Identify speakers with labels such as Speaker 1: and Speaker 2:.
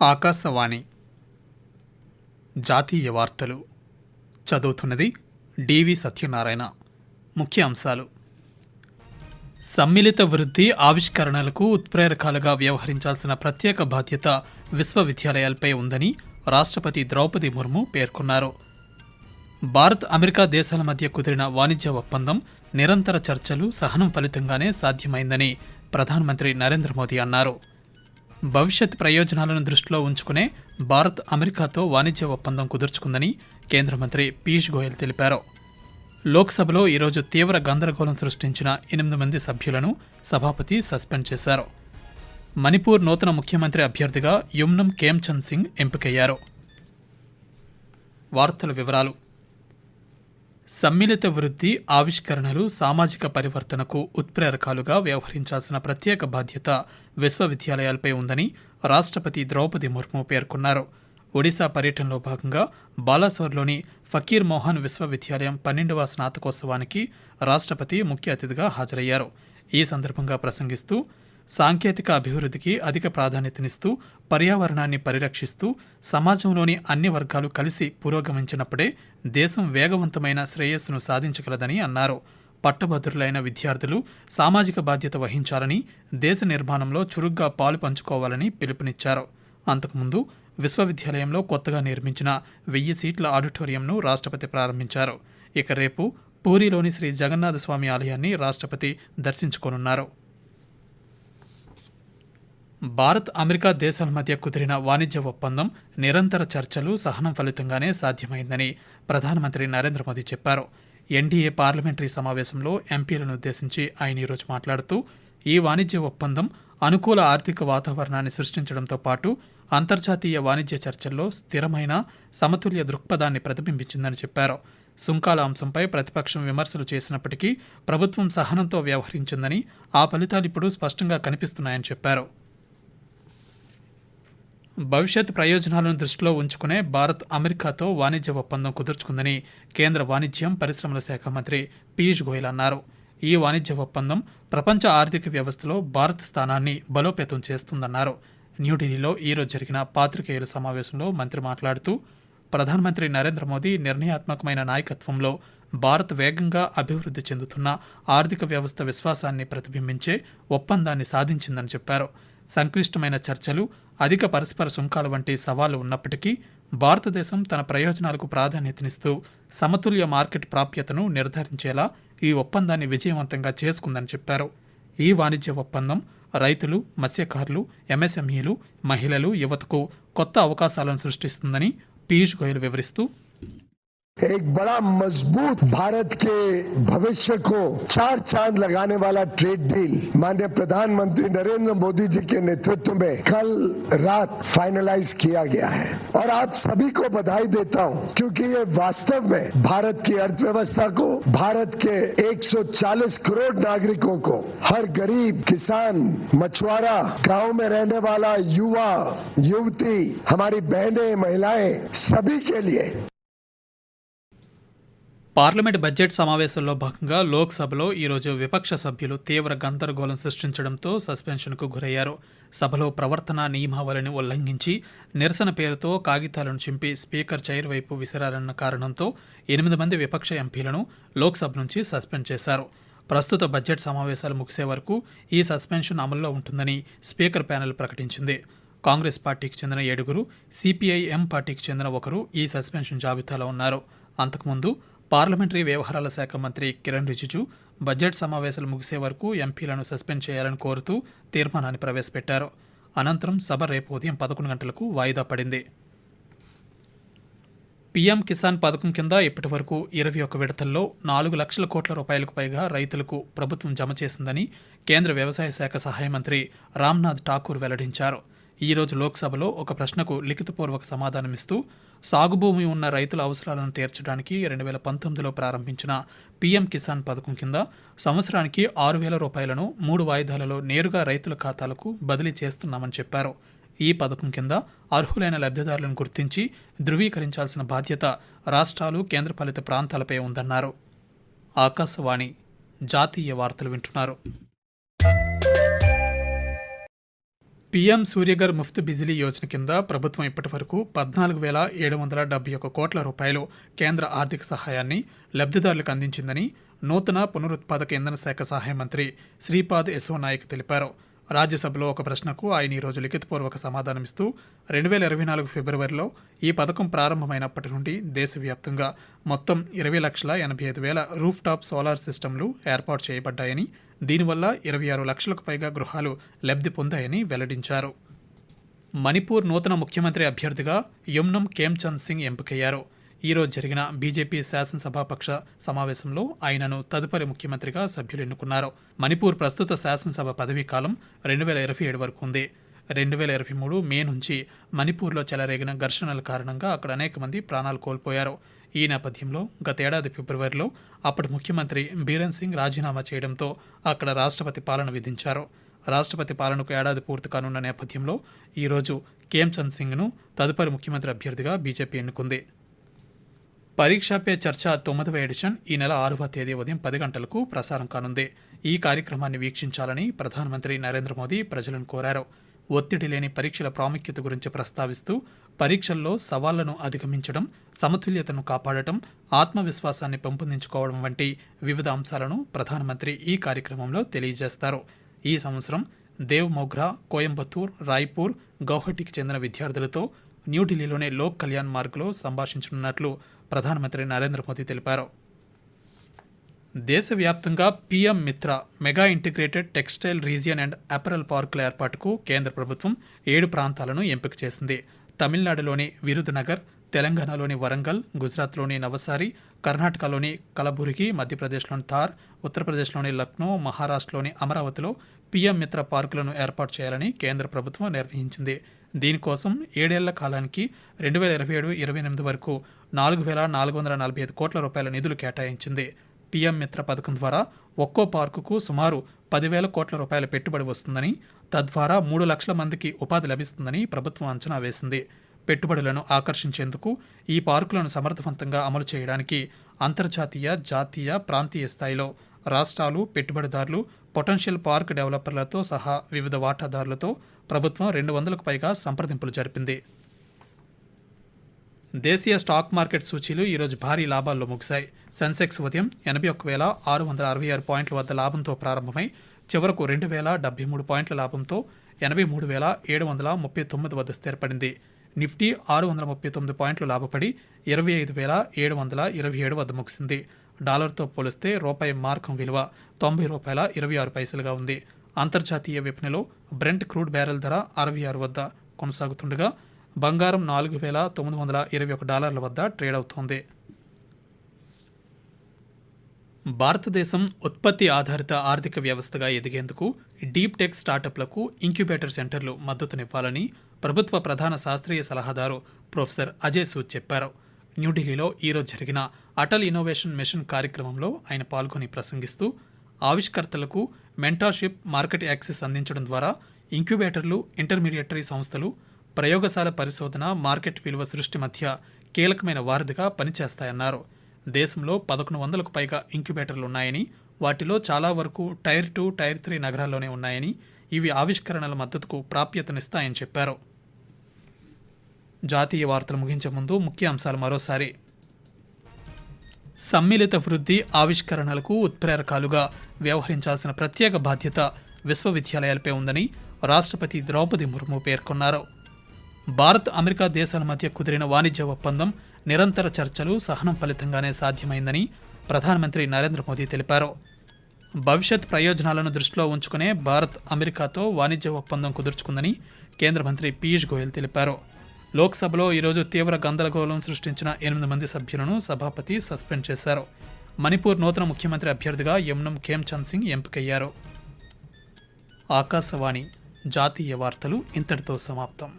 Speaker 1: ఆకాశవాణి. జాతీయ వార్తలు. చదువుతున్నది డివి సత్యనారాయణ. ముఖ్య అంశాలు. సమ్మిళిత వృద్ధి ఆవిష్కరణలకు ఉత్ప్రేరకాలుగా వ్యవహరించాల్సిన ప్రత్యేక బాధ్యత విశ్వవిద్యాలయాలపై ఉందని రాష్ట్రపతి ద్రౌపది ముర్ము పేర్కొన్నారు. భారత్ అమెరికా దేశాల మధ్య కుదిరిన వాణిజ్య ఒప్పందం నిరంతర చర్చలు సహనం ఫలితంగానే సాధ్యమైందని ప్రధానమంత్రి నరేంద్ర మోదీ అన్నారు. భవిష్యత్ ప్రయోజనాలను దృష్టిలో ఉంచుకునే భారత్ అమెరికాతో వాణిజ్య ఒప్పందం కుదుర్చుకుందని కేంద్ర మంత్రి పీయూష్ గోయల్ తెలిపారు. లోక్సభలో ఈరోజు తీవ్ర గందరగోళం సృష్టించిన ఎనిమిది మంది సభ్యులను సభాపతి సస్పెండ్ చేశారు. మణిపూర్ నూతన ముఖ్యమంత్రి అభ్యర్థిగా యుమ్నం కేమ్చంద్ సింగ్ ఎంపికయ్యారు. వార్తల వివరాలు. సమ్మిళిత వృద్ధి ఆవిష్కరణలు సామాజిక పరివర్తనకు ఉత్ప్రేరకాలుగా వ్యవహరించాల్సిన ప్రత్యేక బాధ్యత విశ్వవిద్యాలయాలపై ఉందని రాష్ట్రపతి ద్రౌపది ముర్ము పేర్కొన్నారు. ఒడిశా పర్యటనలో భాగంగా బాలాసోర్లోని ఫకీర్ మోహన్ విశ్వవిద్యాలయం పన్నెండవ స్నాతకోత్సవానికి రాష్ట్రపతి ముఖ్య అతిథిగా హాజరయ్యారు. ఈ సందర్భంగా ప్రసంగిస్తూ సాంకేతిక అభివృద్ధికి అధిక ప్రాధాన్యతనిస్తూ పర్యావరణాన్ని పరిరక్షిస్తూ సమాజంలోని అన్ని వర్గాలు కలిసి పురోగమించినప్పుడే దేశం వేగవంతమైన శ్రేయస్సును సాధించగలదని అన్నారు. పట్టభద్రులైన విద్యార్థులు సామాజిక బాధ్యత వహించాలని దేశ నిర్మాణంలో చురుగ్గా పాలు పంచుకోవాలని పిలుపునిచ్చారు. అంతకుముందు విశ్వవిద్యాలయంలో కొత్తగా నిర్మించిన వెయ్యి సీట్ల ఆడిటోరియంను రాష్ట్రపతి ప్రారంభించారు. ఇక రేపు పూరిలోని శ్రీ జగన్నాథ స్వామి ఆలయాన్ని రాష్ట్రపతి దర్శించుకోనున్నారు. భారత్ అమెరికా దేశాల మధ్య కుదిరిన వాణిజ్య ఒప్పందం నిరంతర చర్చలు సహనం ఫలితంగానే సాధ్యమైందని ప్రధానమంత్రి నరేంద్ర మోదీ చెప్పారు. ఎన్డీఏ పార్లమెంటరీ సమావేశంలో ఎంపీలను ఉద్దేశించి ఆయన ఈరోజు మాట్లాడుతూ ఈ వాణిజ్య ఒప్పందం అనుకూల ఆర్థిక వాతావరణాన్ని సృష్టించడంతో పాటు అంతర్జాతీయ వాణిజ్య చర్చల్లో స్థిరమైన సమతుల్య దృక్పథాన్ని ప్రతిబింబించిందని చెప్పారు. సుంకాల అంశంపై ప్రతిపక్షం విమర్శలు చేసినప్పటికీ ప్రభుత్వం సహనంతో వ్యవహరించిందని ఆ ఫలితాలు ఇప్పుడు స్పష్టంగా కనిపిస్తున్నాయని చెప్పారు. భవిష్యత్ ప్రయోజనాలను దృష్టిలో ఉంచుకునే భారత్ అమెరికాతో వాణిజ్య ఒప్పందం కుదుర్చుకుందని కేంద్ర వాణిజ్యం పరిశ్రమల శాఖ మంత్రి పీయూష్ గోయల్ అన్నారు. ఈ వాణిజ్య ఒప్పందం ప్రపంచ ఆర్థిక వ్యవస్థలో భారత్ స్థానాన్ని బలోపేతం చేస్తుందన్నారు. న్యూఢిల్లీలో ఈరోజు జరిగిన పాత్రికేయుల సమావేశంలో మంత్రి మాట్లాడుతూ ప్రధానమంత్రి నరేంద్ర మోదీ నిర్ణయాత్మకమైన నాయకత్వంలో భారత్ వేగంగా అభివృద్ధి చెందుతున్న ఆర్థిక వ్యవస్థ విశ్వాసాన్ని ప్రతిబింబించే ఒప్పందాన్ని సాధించిందని చెప్పారు. సంక్లిష్టమైన చర్చలు అధిక పరస్పర సుంకాలు వంటి సవాళ్ళు ఉన్నప్పటికీ భారతదేశం తన ప్రయోజనాలకు ప్రాధాన్యతనిస్తూ సమతుల్య మార్కెట్ ప్రాప్యతను నిర్ధారించేలా ఈ ఒప్పందాన్ని విజయవంతంగా చేసుకుందని చెప్పారు. ఈ వాణిజ్య ఒప్పందం రైతులు మత్స్యకారులు ఎంఎస్ఎంఈలు మహిళలు యువతకు కొత్త అవకాశాలను సృష్టిస్తుందని పీయూష్ గోయల్ వివరిస్తూ
Speaker 2: एक बड़ा मज़बूत भारत के भविष्य को चार चाँद लगाने वाला ट्रेड डील माननीय प्रधानमंत्री नरेंद्र मोदी जी के नेतृत्व में कल रात फाइनलाइज किया गया है। और आप सभी को बधाई देता हूँ, क्योंकि ये वास्तव में भारत की अर्थव्यवस्था को, भारत के 140 करोड़ नागरिकों को, हर गरीब, किसान, मछुआरा, गाँव में रहने वाला युवा, युवती, हमारी बहनें, महिलाएँ, सभी के लिए
Speaker 1: పార్లమెంట్ బడ్జెట్ సమావేశంలో భాగంగా లోక్సభలో ఈరోజు విపక్ష సభ్యులు తీవ్ర గందరగోళం సృష్టించడంతో సస్పెన్షన్కు గురయ్యారు. సభలో ప్రవర్తన నియమావళిని ఉల్లంఘించి నిరసన పేరుతో కాగితాలను చింపి స్పీకర్ చైర్ వైపు విసిరారన్న కారణంతో ఎనిమిది మంది విపక్ష ఎంపీలను లోక్సభ నుంచి సస్పెండ్ చేశారు. ప్రస్తుత బడ్జెట్ సమావేశాలు ముగిసే వరకు ఈ సస్పెన్షన్ అమల్లో ఉంటుందని స్పీకర్ ప్యానెల్ ప్రకటించింది. కాంగ్రెస్ పార్టీకి చెందిన ఏడుగురు సిపిఐఎం పార్టీకి చెందిన ఒకరు ఈ సస్పెన్షన్ జాబితాలో ఉన్నారు. అంతకుముందు పార్లమెంటరీ వ్యవహారాల శాఖ మంత్రి కిరణ్ రిజిజు బడ్జెట్ సమావేశాలు ముగిసే వరకు ఎంపీలను సస్పెండ్ చేయాలని కోరుతూ తీర్మానాన్ని ప్రవేశపెట్టారు. అనంతరం సభ రేపు ఉదయం పదకొండు గంటలకు వాయిదా పడింది. పీఎం కిసాన్ పథకం కింద ఇప్పటి వరకు ఇరవై ఒక్క విడతల్లో నాలుగు లక్షల కోట్ల రూపాయలకు పైగా రైతులకు ప్రభుత్వం జమ చేసిందని కేంద్ర వ్యవసాయ శాఖ సహాయ మంత్రి రామ్నాథ్ ఠాకూర్ వెల్లడించారు. ఈరోజు లోక్సభలో ఒక ప్రశ్నకు లిఖితపూర్వక సమాధానమిస్తూ సాగుభూమి ఉన్న రైతుల అవసరాలను తీర్చడానికి రెండు వేల పంతొమ్మిదిలో ప్రారంభించిన పీఎం కిసాన్ పథకం కింద సంవత్సరానికి ఆరు వేల రూపాయలను మూడు వాయిదాలలో నేరుగా రైతుల ఖాతాలకు బదిలీ చేస్తున్నామని చెప్పారు. ఈ పథకం కింద అర్హులైన లబ్ధిదారులను గుర్తించి ధృవీకరించాల్సిన బాధ్యత రాష్ట్రాలు కేంద్రపాలిత ప్రాంతాలపై ఉందన్నారు. ఆకాశవాణి జాతీయ వార్తలు వింటున్నారు. పీఎం సూర్యగర్ ముఫ్త్ బిజిలీ యోజన కింద ప్రభుత్వం ఇప్పటి వరకు పద్నాలుగు వేల ఏడు వందల డెబ్బై ఒక కోట్ల రూపాయలు కేంద్ర ఆర్థిక సహాయాన్ని లబ్ధిదారులకు అందించిందని నూతన పునరుత్పాదక ఇంధన శాఖ సహాయ మంత్రి శ్రీపాద్ యశో నాయక్ తెలిపారు. రాజ్యసభలో ఒక ప్రశ్నకు ఆయన ఈరోజు లిఖితపూర్వక సమాధానమిస్తూ రెండు వేల ఇరవై నాలుగు ఫిబ్రవరిలో ఈ పథకం ప్రారంభమైనప్పటి నుండి దేశవ్యాప్తంగా మొత్తం ఇరవై లక్షల ఎనభై ఐదు వేల రూఫ్ టాప్ సోలార్ సిస్టమ్లు ఏర్పాటు చేయబడ్డాయని దీనివల్ల ఇరవై ఆరు లక్షలకు పైగా గృహాలు లబ్ధి పొందాయని వెల్లడించారు. మణిపూర్ నూతన ముఖ్యమంత్రి అభ్యర్థిగా యుమ్నం కేమ్చంద్ సింగ్ ఎంపికయ్యారు. ఈరోజు జరిగిన బీజేపీ శాసనసభాపక్ష సమావేశంలో ఆయనను తదుపరి ముఖ్యమంత్రిగా సభ్యులు ఎన్నుకున్నారు. మణిపూర్ ప్రస్తుత శాసనసభ పదవీ కాలం రెండు వేల ఇరవై ఏడు వరకు ఉంది. రెండు వేల ఇరవై మూడు మే నుంచి మణిపూర్లో చెలరేగిన ఘర్షణల కారణంగా అక్కడ అనేక మంది ప్రాణాలు కోల్పోయారు. ఈ నేపథ్యంలో గతేడాది ఫిబ్రవరిలో అప్పటి ముఖ్యమంత్రి బీరెన్ సింగ్ రాజీనామా చేయడంతో అక్కడ రాష్ట్రపతి పాలన విధించారు. రాష్ట్రపతి పాలనకు ఏడాది పూర్తి కానున్న నేపథ్యంలో ఈరోజు కేమ్చంద్ సింగ్ను తదుపరి ముఖ్యమంత్రి అభ్యర్థిగా బీజేపీ ఎన్నుకుంది. పరీక్షా పే చర్చ తొమ్మిదవ ఎడిషన్ ఈ నెల ఆరవ తేదీ ఉదయం పది గంటలకు ప్రసారం కానుంది. ఈ కార్యక్రమాన్ని వీక్షించాలని ప్రధానమంత్రి నరేంద్ర మోదీ ప్రజలను కోరారు. ఒత్తిడి లేని పరీక్షల ప్రాముఖ్యత గురించి ప్రస్తావిస్తూ పరీక్షల్లో సవాళ్ళను అధిగమించడం సమతుల్యతను కాపాడటం ఆత్మవిశ్వాసాన్ని పెంపొందించుకోవడం వంటి వివిధ అంశాలను ప్రధానమంత్రి ఈ కార్యక్రమంలో తెలియజేస్తారు. ఈ సంవత్సరం దేవ్ మోగ్రా కోయంబత్తూర్ రాయ్పూర్ గౌహటికి చెందిన విద్యార్థులతో న్యూఢిల్లీలోని లోక్ కళ్యాణ్ మార్గ్లో సంభాషించనున్నట్లు ప్రధానమంత్రి నరేంద్ర మోదీ తెలిపారు. దేశవ్యాప్తంగా PM Mitra mega integrated textile region and apparel పార్కుల ఏర్పాటుకు కేంద్ర ప్రభుత్వం ఏడు ప్రాంతాలను ఎంపిక చేసింది. తమిళనాడులోని విరుదునగర్ తెలంగాణలోని వరంగల్ గుజరాత్లోని నవసారి కర్ణాటకలోని కలబురిగి మధ్యప్రదేశ్లోని థార్ ఉత్తరప్రదేశ్లోని లక్నో మహారాష్ట్రలోని అమరావతిలో పీఎం మిత్ర పార్కులను ఏర్పాటు చేయాలని కేంద్ర ప్రభుత్వం నిర్ణయించింది. దీనికోసం ఏడేళ్ళ కాలానికి రెండు వేల ఇరవై ఏడు ఇరవై ఎనిమిది వరకు నాలుగు వేల నాలుగు వందల నలభై ఐదు కోట్ల రూపాయల నిధులు కేటాయించింది. పీఎం మిత్ర పథకం ద్వారా ఒక్కో పార్కుకు సుమారు పదివేల కోట్ల రూపాయల పెట్టుబడి వస్తుందని తద్వారా మూడు లక్షల మందికి ఉపాధి లభిస్తుందని ప్రభుత్వం అంచనా వేసింది. పెట్టుబడులను ఆకర్షించేందుకు ఈ పార్కులను సమర్థవంతంగా అమలు చేయడానికి అంతర్జాతీయ జాతీయ ప్రాంతీయ స్థాయిలో రాష్ట్రాలు పెట్టుబడిదారులు పొటెన్షియల్ పార్క్ డెవలపర్లతో సహా వివిధ వాటాదారులతో ప్రభుత్వం రెండు వందలకు పైగా సంప్రదింపులు జరిపింది. దేశీయ స్టాక్ మార్కెట్ సూచీలు ఈరోజు భారీ లాభాల్లో ముగిశాయి. సెన్సెక్స్ ఉదయం ఎనభై ఒక్క వేల ఆరు వందల అరవై ఆరు పాయింట్ల వద్ద లాభంతో ప్రారంభమై చివరకు రెండు వేల డెబ్బై మూడు పాయింట్ల లాభంతో ఎనభై మూడు వేల ఏడు వందల ముప్పై తొమ్మిది వద్ద స్థిరపడింది. నిఫ్టీ ఆరు వందల ముప్పై తొమ్మిది పాయింట్లు లాభపడి ఇరవై ఐదు వేల ఏడు వందల ఇరవై ఏడు వద్ద ముగిసింది. డాలర్తో పోలిస్తే రూపాయి మార్కం విలువ తొంభై రూపాయల ఇరవై ఆరు పైసలుగా ఉంది. అంతర్జాతీయ విపణిలో బ్రెంట్ క్రూడ్ బ్యారెల్ ధర అరవై ఆరు వద్ద కొనసాగుతుండగా బంగారం నాలుగు వేల తొమ్మిది వందల ఇరవై ఒక డాలర్ల వద్ద ట్రేడ్ అవుతోంది. భారతదేశం ఉత్పత్తి ఆధారిత ఆర్థిక వ్యవస్థగా ఎదిగేందుకు డీప్ టెక్ స్టార్టప్లకు ఇంక్యుబేటర్ సెంటర్లు మద్దతునివ్వాలని ప్రభుత్వ ప్రధాన శాస్త్రీయ సలహాదారు ప్రొఫెసర్ అజయ్ సూద్ చెప్పారు. న్యూఢిల్లీలో ఈరోజు జరిగిన అటల్ ఇన్నోవేషన్ మిషన్ కార్యక్రమంలో ఆయన పాల్గొని ప్రసంగిస్తూ ఆవిష్కర్తలకు మెంటార్షిప్ మార్కెట్ యాక్సెస్ అందించడం ద్వారా ఇంక్యుబేటర్లు ఇంటర్మీడియటరీ సంస్థలు ప్రయోగశాల పరిశోధన మార్కెట్ విలువ సృష్టి మధ్య కీలకమైన వారధిగా పనిచేస్తాయన్నారు. దేశంలో పదకొండు వందలకు పైగా ఇంక్యుబేటర్లు ఉన్నాయని వాటిలో చాలా వరకు టైర్ టూ టైర్ త్రీ నగరాల్లోనే ఉన్నాయని ఇవి ఆవిష్కరణల మద్దతుకు ప్రాప్యతనిస్తాయని చెప్పారు. జాతీయ వార్తలు ముగించే ముందు ముఖ్య అంశాలు మరోసారి. సమ్మిళిత వృద్ధి ఆవిష్కరణలకు ఉత్ప్రేరకాలుగా వ్యవహరించాల్సిన ప్రత్యేక బాధ్యత విశ్వవిద్యాలయాలపై ఉందని రాష్ట్రపతి ద్రౌపది ముర్ము పేర్కొన్నారు. భారత్ అమెరికా దేశాల మధ్య కుదిరిన వాణిజ్య ఒప్పందం నిరంతర చర్చలు సహనం ఫలితంగానే సాధ్యమైందని ప్రధానమంత్రి నరేంద్ర మోదీ తెలిపారు. భవిష్యత్ ప్రయోజనాలను దృష్టిలో ఉంచుకునే భారత్ అమెరికాతో వాణిజ్య ఒప్పందం కుదుర్చుకుందని కేంద్ర మంత్రి పీయూష్ గోయల్ తెలిపారు. లోక్సభలో ఈరోజు తీవ్ర గందరగోళం సృష్టించిన ఎనిమిది మంది సభ్యులను సభాపతి సస్పెండ్ చేశారు. మణిపూర్ నూతన ముఖ్యమంత్రి అభ్యర్థిగా యమునం ఖేమ్చంద్ సింగ్ ఎంపికయ్యారు. ఆకాశవాణి జాతీయ వార్తలు ఇంతటితో సమాప్తం.